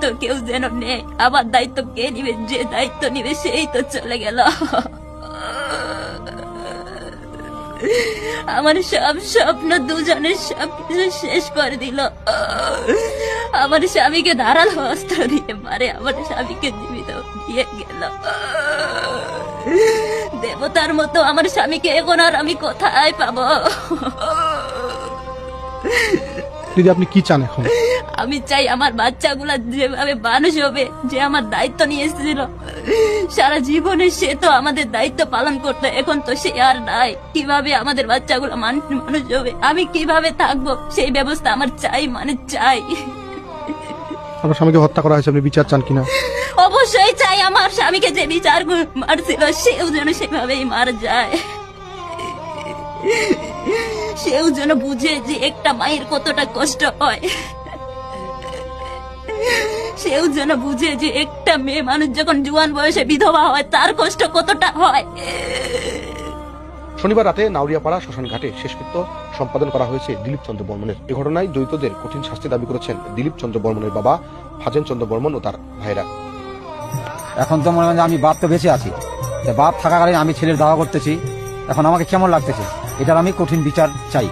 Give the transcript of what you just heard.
দায়িত্ব কেউ যেন নেই আমার দায়িত্ব কে নিবে যে দায়িত্ব নিবে সেই তো চলে গেল। আমার সব স্বপ্ন দুজনের সব কিছু শেষ করে দিল। আমার স্বামীকে ধারাল অস্ত্র দিয়ে মারে, আমার স্বামীকে জীবিত দিয়ে গেল। দেবতার মতো আমার স্বামীকে এখন আর আমি কোথায় পাবো? দিদি, আপনি কি চান এখন? আমি চাই আমার বাচ্চাগুলা যেভাবে মানুষ হবে যে আমার দায়িত্ব নিয়ে এসেছিল। সারা জীবনে সে তো আমাদের দায়িত্ব পালন করতো এখন তো সে আর নাই। কীভাবে আমাদের বাচ্চাগুলো মানুষ মানুষ হবে? আমি কীভাবে থাকব? সেই ব্যবস্থা আমার চাই মানে চাই। আপনার স্বামীকে হত্যা করা হয়েছে আপনি বিচার চান কিনা? অবশ্যই চাই আমার স্বামীকে যে বিচার মারছিল সেও যেন সেভাবেই মারা যায়। সেও যেন বুঝে যে একটা মায়ের কতটা কষ্ট হয়। সেও যেন বুঝে যে একটা মেয়ে মানুষ যখন জুয়ান বয়সে বিধবা হয় তার কষ্ট কতটা হয়। শনিবার রাতে নাউরিয়াপাড়া শ্মশান ঘাটে শেষকৃত্য সম্পাদন করা হয়েছে দিলীপ চন্দ্র বর্মনের। এ ঘটনায় জড়িতদের কঠিন শাস্তি দাবি করেছেন দিলীপ চন্দ্র বর্মনের বাবা ফাজেন চন্দ্র বর্মন ও তার ভাইরা এখন তো মনে হয় আমি বাপ তো বেঁচে আছি। বাপ থাকাকালীন আমি ছেলের দাওয়া করতেছি। এখন আমাকে কেমন লাগতেছে? এটার আমি কঠিন বিচার চাই।